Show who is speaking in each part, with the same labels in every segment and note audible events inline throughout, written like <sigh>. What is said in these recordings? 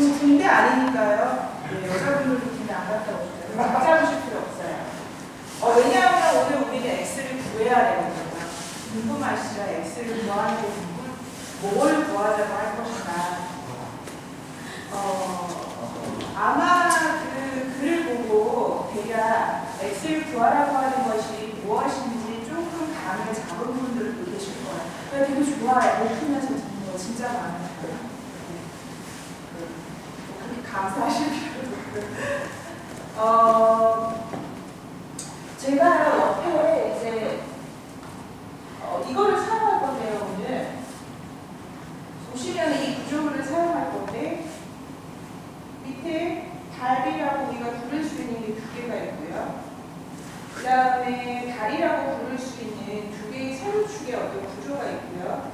Speaker 1: 군- 군대 아니니까요. 네, 여자분들도 군대 안 갔다 오셔요. 걱정하실 필요 없어요. 어, 왜냐하면 오늘 우리는 X를 구해야 되거든요. 궁금하시죠? X를 구하는 게 궁금, 뭘 구하자고 할 것인가. 어, 아마 그 글을 보고 대략 X를 구하라고 하는 것이 무엇인지 조금 감을 잡은 분들도 계실 거예요. 나 되게 좋아요. 못 풀면서 듣는 거 진짜 많아요. 감사하실 필요도 없고요. 어, 제가 옆에 이제 어, 이거를 사용할 건데요, 오늘. 보시면 이 구조물을 사용할 건데, 밑에 달이라고 우리가 부를 수 있는 게 두 개가 있고요. 그 다음에 달이라고 부를 수 있는 두 개의 세로축의 어떤 구조가 있고요.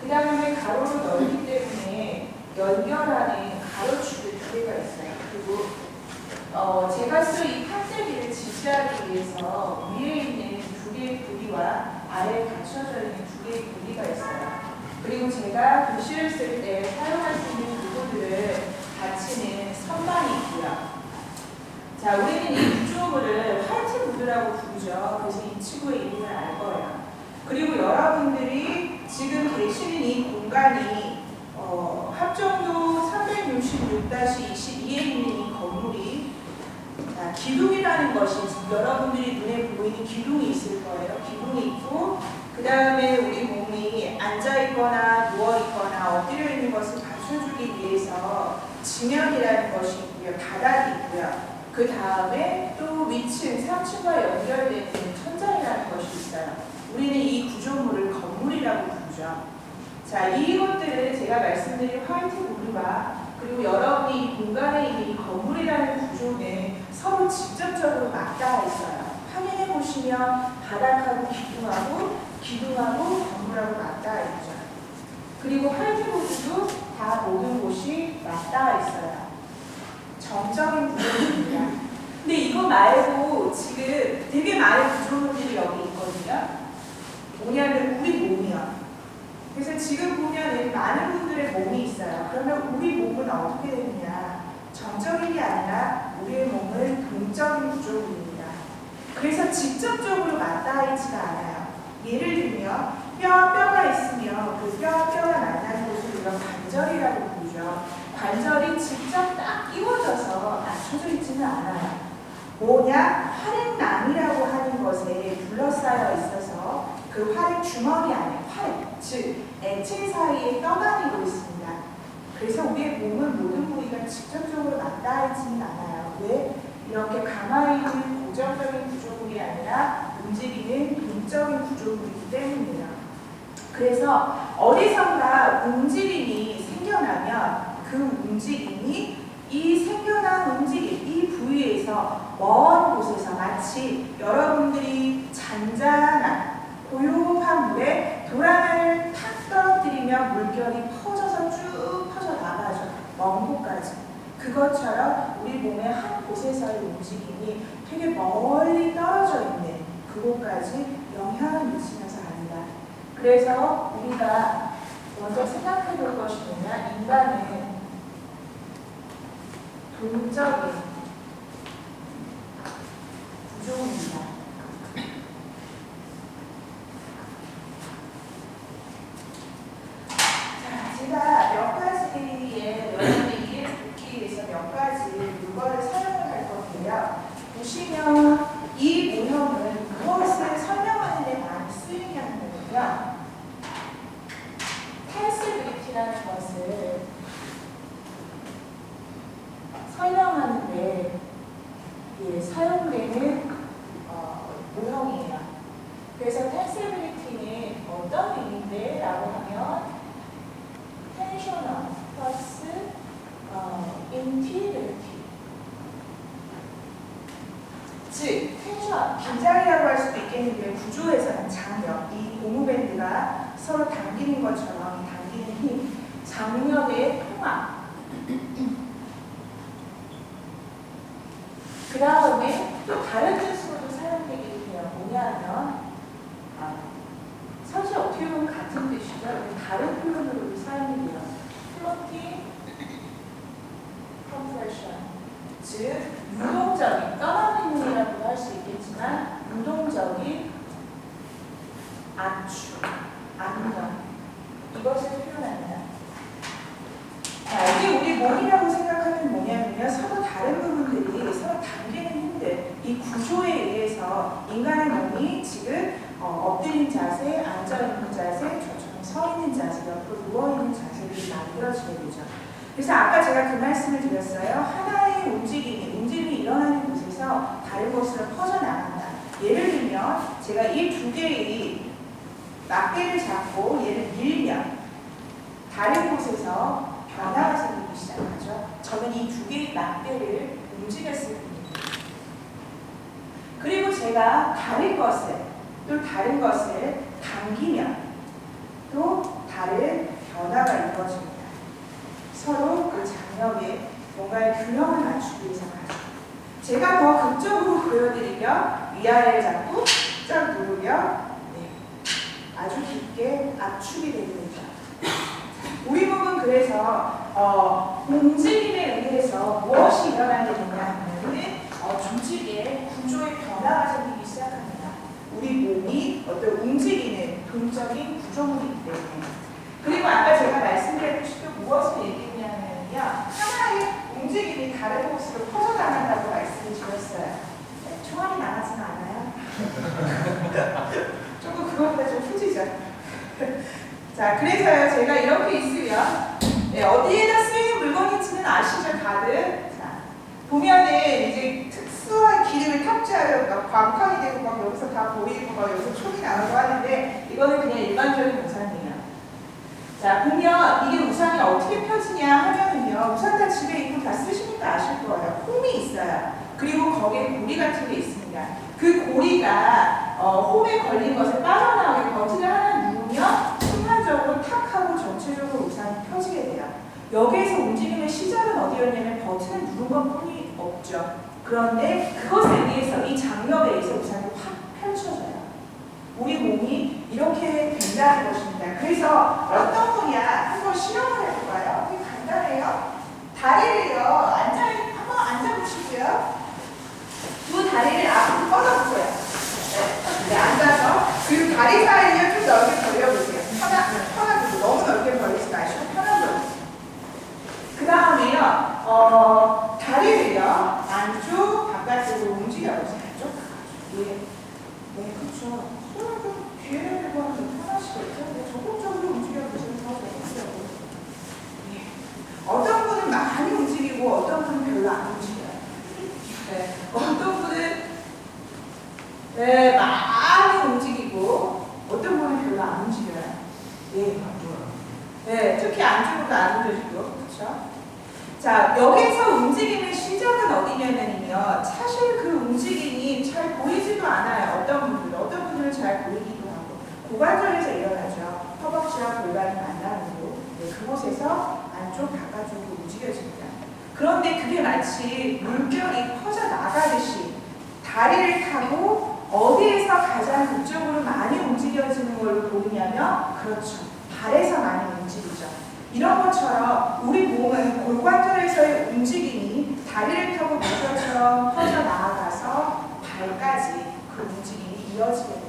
Speaker 1: 그 다음에 가로로 넓기 때문에 연결하는 가로축이 두 개가 있어요. 그리고 어, 제가 쓴이 판때기를 지지하기 위해서 위에 있는 두 개의 부리와 아래에 받쳐져 있는 두 개의 부리가 있어요. 그리고 제가 글씨를 쓸 때 사용할 수 있는 도구들을 받치는 선반이 있고요. 자, 우리는 이 구조물을 화이트 보드라고 부르죠. 그래서 이 친구의 이름을 알 거예요. 그리고 여러분들이 지금 계시는 이 공간이 어, 합정도 366-22에 있는 이 건물이 자, 기둥이라는 것이 여러분들이 눈에 보이는 기둥이 있을 거예요. 기둥이 있고 그 다음에 우리 몸이 앉아 있거나 누워 있거나 엎드려 있는 것을 받쳐주기 위해서 지면이라는 것이 있고요. 바닥이 있고요. 그 다음에 또 위층 3층과 연결되는 천장이라는 것이 있어요. 우리는 이 구조물을 건물이라고 부르죠. 자, 이것들은 제가 말씀드린 화이트 보드와 그리고 여러분이 있는 이 건물이라는 구조는 서로 직접적으로 맞닿아 있어요. 확인해 보시면 바닥하고 기둥하고 기둥하고 건물하고 맞닿아 있죠. 그리고 화이트보드도 다 모든 곳이 맞닿아 있어요. 정적인 구조물입니다. 근데 이거 말고 지금 되게 많은 구조물들이 여기 있거든요. 뭐냐면 우리 몸이요. 그래서 지금 보면은 많은 분들의 몸이 있어요. 그러면 우리 몸은 어떻게 되느냐? 정적인 게 아니라 우리의 몸은 동적인 구조물입니다. 그래서 직접적으로 맞닿아 있지가 않아요. 예를 들면 뼈, 뼈가 있으면 그 뼈, 뼈가 만나는 곳을 우리가 관절이라고 부르죠. 관절이 직접 딱 끼워져서 낮춰져 있지는 않아요. 뭐냐? 활액낭이라고 하는 것에 둘러싸여 있어서 그 활액 주머니 안에 활액, 즉 액체 사이에 떠다니고 있습니다. 그래서 우리의 몸은 모든 부위가 직접적으로 맞닿아 있지는 않아요. 왜? 이렇게 가만히 있는 고정적인 구조물이 아니라 움직이는 동적인 구조물이기 때문이에요. 그래서 어디선가 움직임이 생겨나면 그 움직임이 이 생겨난 움직임, 이 부위에서 먼 곳에서 마치 여러분들이 잔잔한 고요한 물에 도랑을 탁 떨어뜨리면 물결이 퍼져서 쭉 퍼져 나가죠. 먼 곳까지. 그것처럼 우리 몸의 한 곳에서의 움직임이 되게 멀리 떨어져 있는 그곳까지 영향을 미치면서 갑니다. 그래서 우리가 먼저 생각해 볼 것이 뭐냐? 인간은 동적인 구조입니다. 자, 제가 몇 가지의 여러분의 이해를 돕기 위해서 몇 가지 물건을 사용을 할 건데요. 보시면 이 모형은 무엇을 설명하는 데 많이 쓰이냐면요. 텐스빌리티라는 것을 설명하는데 예, 사용되는 어, 모형이에요. 그래서 텐스빌리티는 어떤 의미인데? 라고 하면 텐셔널 플러스 어, 인티빌리티 즉 텐션, 긴장이라고 할 수도 구조에서는 장력, 이 고무밴드가 서로 당기는 것처럼 이 당기는 힘, 장력의 통합 그 다음에 또 다른 뜻으로도 사용되기도 해요. 뭐냐면 아, 사실 어떻게 보면 같은 뜻이죠. 다른 표현으로도 사용이 돼요. 플로팅 몸이라고 생각하면 뭐냐면요. 서로 다른 부분들이 서로 당기는 힘들, 이 구조에 의해서 인간의 몸이 지금 어, 엎드린 자세, 앉아있는 자세, 저처럼 서 있는 자세, 옆으로 누워있는 자세들이 만들어지게 되죠. 그래서 아까 제가 그 말씀을 드렸어요. 하나의 움직임이, 움직임이 일어나는 곳에서 다른 곳으로 퍼져나간다. 예를 들면 제가 이 두 개의 막대를 잡고 얘를 밀면 다른 곳에서 변화가 생기기 시작하죠. 저는 이 두 개의 막대를 움직였을 뿐입니다. 그리고 제가 다른 것을 또 다른 것을 당기면 또 다른 변화가 이루어집니다. 서로 그 장력에 뭔가의 균형을 맞추기 위해서 가죠. 제가 더 극적으로 보여드리면 위아래를 잡고 쫙 누르면 네, 아주 깊게 압축이 되죠. 우리 몸은 그래서 어, 움직임에 의해서 무엇이 하면은 어, 조직의 구조의 변화가 생기기 시작합니다. 몸이 어떤 움직이는 동적인 구조물이기 때문에 그리고 아까 제가 말씀드렸듯이 또 무엇을 얘기했냐면요 하나의 움직임이 다른 곳으로 퍼져나간다고 말씀을 드렸어요. 네, 총알이 나가지는 않아요. <laughs> 조금 그것보다 좀 후지죠. <laughs> 자, 그래서요, 제가 이렇게 있으면, 네, 어디에다 쓰이는 물건인지는 아시죠, 다들? 자, 보면은 이제 기능을 탑재하여 막 광판이 되고 막 여기서 다 보이고 막 여기서 촉이 나오고 하는데, 이거는 그냥 일반적인 우산이에요. 자, 보면 이게 우산이 어떻게 펴지냐 하면은요, 우산 다 집에 있고 다 쓰시니까 아실 거예요. 홈이 있어요. 그리고 거기에 고리 같은 게 있습니다. 그 고리가 어, 홈에 걸린 것을 빠져나오게 버튼을 하나 누르면 순간적으로 탁 하고 전체적으로 우산이 펴지게 돼요. 여기에서 움직임의 시작은 어디였냐면 버튼을 누른 것 뿐이 없죠. 그런데 그것에 의해서 이 장력에 의해서 우산이 확 펼쳐져요. 우리 몸이 이렇게 된다는 것입니다. 그래서 어떤 분이야 한번 실험을 해볼까요? 간단해요. 다리를요 앉아 한번 앉아 보시고요. 두 다리를 앞으로 뻗어 보세요. 네, 네, 앉아서 그리고 다리 사이를 좀 넓게 벌려보세요. 편한 편하게 너무 넓게 벌리지 마시고 편하게. 그 다음에요 어, 다리를요 안쪽 안쪽 바깥쪽. 예. 네, 그렇죠. 좀 뒤에를 대고 하면 좀 편하시겠죠? 근데 적극적으로 움직여보시면 더 좋겠어요. 예. 어떤 분은 많이 움직이고 어떤 분은 별로 안 움직여요. 네. 어떤 분은 네, 많이 움직이고 어떤 분은 별로 안 움직여요. 예. 네, 특히 안쪽으로 안 움직이고 그렇죠? 자, 여기서 움직임의 시작은 어디냐면요. 사실 그 움직임이 잘 보이지도 않아요. 어떤 분들은, 어떤 분들은 잘 보이기도 하 고. 고관절에서 일어나죠. 허벅지와 골반이 만나는 곳. 네, 그곳에서 안쪽, 바깥쪽으로 움직여집니다. 그런데 그게 마치 물결이 퍼져 나가듯이 다리를 타고 어디에서 가장 그쪽으로 많이 움직여지는 걸로 보이냐면, 그렇죠. 발에서 많이 움직이죠. 이런 것처럼 우리 몸은 골관절에서의 움직임이 다리를 타고 물결처럼 퍼져 나아가서 발까지 그 움직임이 이어지게 돼요.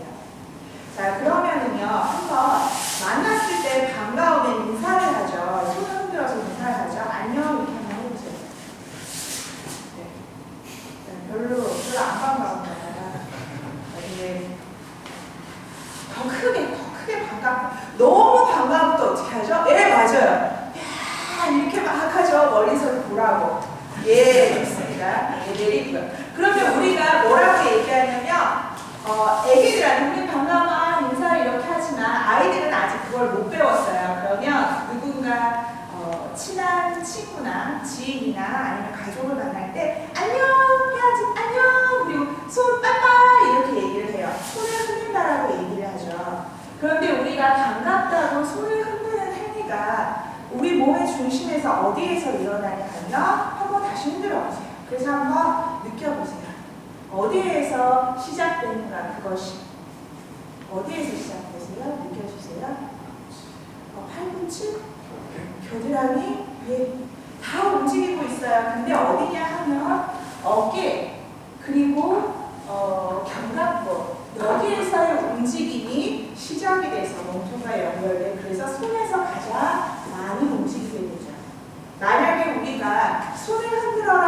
Speaker 1: 자, 그러면은요, 한번 만났을 때 반가우면 인사를 하죠. 손을 흔들어서 인사를 하죠. 안녕, 이렇게 한번 해보세요. 네. 네, 별로, 별로 안 봐요. 근데 더 크게, 더 크게 반갑고, 너무 반가우면 또 어떻게 하죠? 예, 맞아요. 야, 이렇게 막 하죠. 멀리서 보라고. 예, 좋습니다. 예, 내리고요. 그러면 우리가 뭐라고 얘기하냐면, 어, 애기들한테 우리 반가워 하지만 아이들은 아직 그걸 못 배웠어요. 그러면 누군가 어, 친한 친구나 지인이나 아니면 가족을 만날 때 안녕 해야지 안녕 그리고 손 빠빠 이렇게 얘기를 해요. 손을 흔든다라고 얘기를 하죠. 그런데 우리가 반갑다고 손을 흔드는 행위가 우리 몸의 중심에서 어디에서 일어나냐 하면 한번 다시 흔들어 보세요. 그래서 한번 느껴보세요. 어디에서 시작되는가 그것이 어디에서 시작 되세요? 느껴주세요. 어, 팔꿈치, 겨드랑이, 배, 다 움직이고 있어요. 근데 어디냐 하면 어깨 그리고 어, 견갑부 여기에서의 움직임이 시작이 돼서 몸통과 연결돼 그래서 손에서 가장 많이 움직이게 되죠. 만약에 우리 우리가 손을 흔들어